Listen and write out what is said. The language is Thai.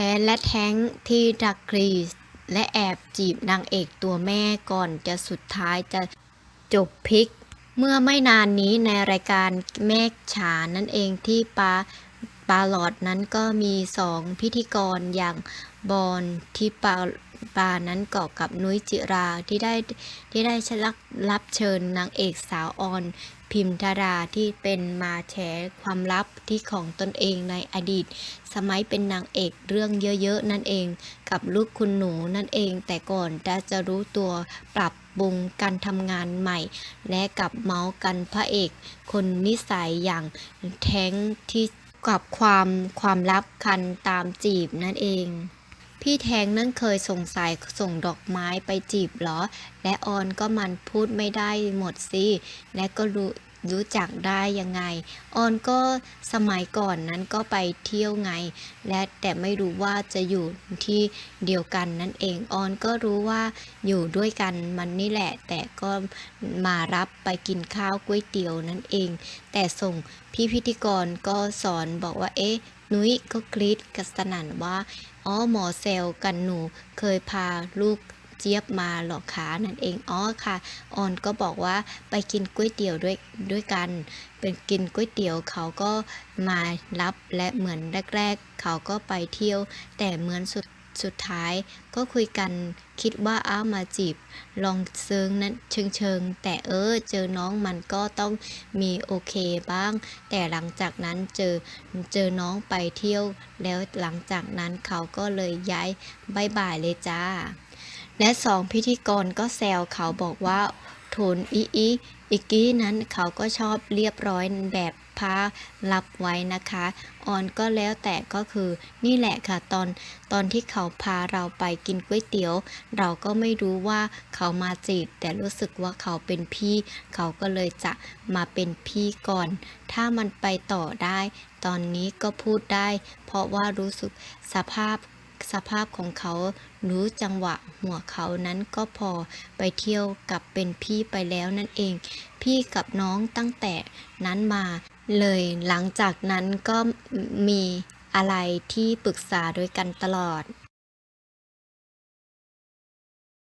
ท้และแท้งที่ดักกรีสและแอบจีบนางเอกตัวแม่ก่อนจะสุดท้ายจะจบพลิก เมื่อไม่นานนี้ในรายการแม่ฉานั่นเองที่ปา ปาหลอดนั้นก็มีสองพิธีกรอย่างบอลที่ปาปานั้นเกาะกับนุ้ยจิราที่ได้ที่ได้รับรับเชิญนางเอกสาวออน พิมพ์ดาราที่เป็นมาแฉความลับที่ของตนเองในอดีต สมัยเป็นนางเอกเรื่องเยอะๆนั่นเอง กับลูกคุณหนูนั่นเอง แต่ก่อนจะจะรู้ตัวปรับปรุงการทำงานใหม่ และกับเมาส์กันพระเอก คนนิสัยอย่างแท้งที่ กับความความลับคันตามจีบนั่นเอง พี่แทงนั่นเคยสงสัยส่งดอกไม้ไปจีบเหรอ และออนก็มันพูดไม่ได้หมดสิ และก็รู้รู้จักได้ยังไง ออนก็สมัยก่อนนั้นก็ไปเที่ยวไง และแต่ไม่รู้ว่าจะอยู่ที่เดียวกันนั่นเอง ออนก็รู้ว่าอยู่ด้วยกันมันนี่แหละ แต่ก็มารับไปกินข้าวก๋วยเตี๋ยวนั่นเอง แต่ส่งพี่พิธีกรก็สอนบอกว่า เอ๊ะ นุ้ยก็กรีดกันสนั่นว่า อ๋อหมอเซลกันหนูเคยพาลูกเจี๊ยบมาหรอกคะนั่นเองอ๋อค่ะออนก็บอกว่าไปกินก๋วยเตี๋ยวด้วยด้วยกัน เป็นกินก๋วยเตี๋ยวเขาก็มารับและเหมือนแรกๆ เขาก็ไปเที่ยว แต่เหมือนสุด สุดท้ายก็คุยกันคิดว่าอ้ามาจีบ ลองเซิงนั้นเชิงเชิงแต่เออเจอน้องมันก็ต้องมีโอเคบ้าง แต่หลังจากนั้นเจอเจอน้องไปเที่ยว แล้วหลังจากนั้นเขาก็เลยย้ายบายบายเลยจ้า และสองพิธีกรก็แซวเขาบอกว่าโทนอีอีอีกี้นั้นเขาก็ชอบเรียบร้อยแบบ พารับไว้นะคะออนก็แล้วแต่ก็คือนี่แหละค่ะตอนตอนที่เขาพาเราไปกินก๋วยเตี๋ยว เราก็ไม่รู้ว่าเขามาจีบแต่รู้สึกว่าเขาเป็นพี่ เขาก็เลยจะมาเป็นพี่ก่อน ถ้ามันไปต่อได้ ตอนนี้ก็พูดได้ เพราะว่ารู้สึกสภาพ สภาพของเขารู้จังหวะหัวเขานั้นก็พอไปเที่ยวกับเป็นพี่ไปแล้วนั่นเอง พี่กับน้องตั้งแต่นั้นมาเลย หลังจากนั้นก็มีอะไรที่ปรึกษาด้วยกันตลอด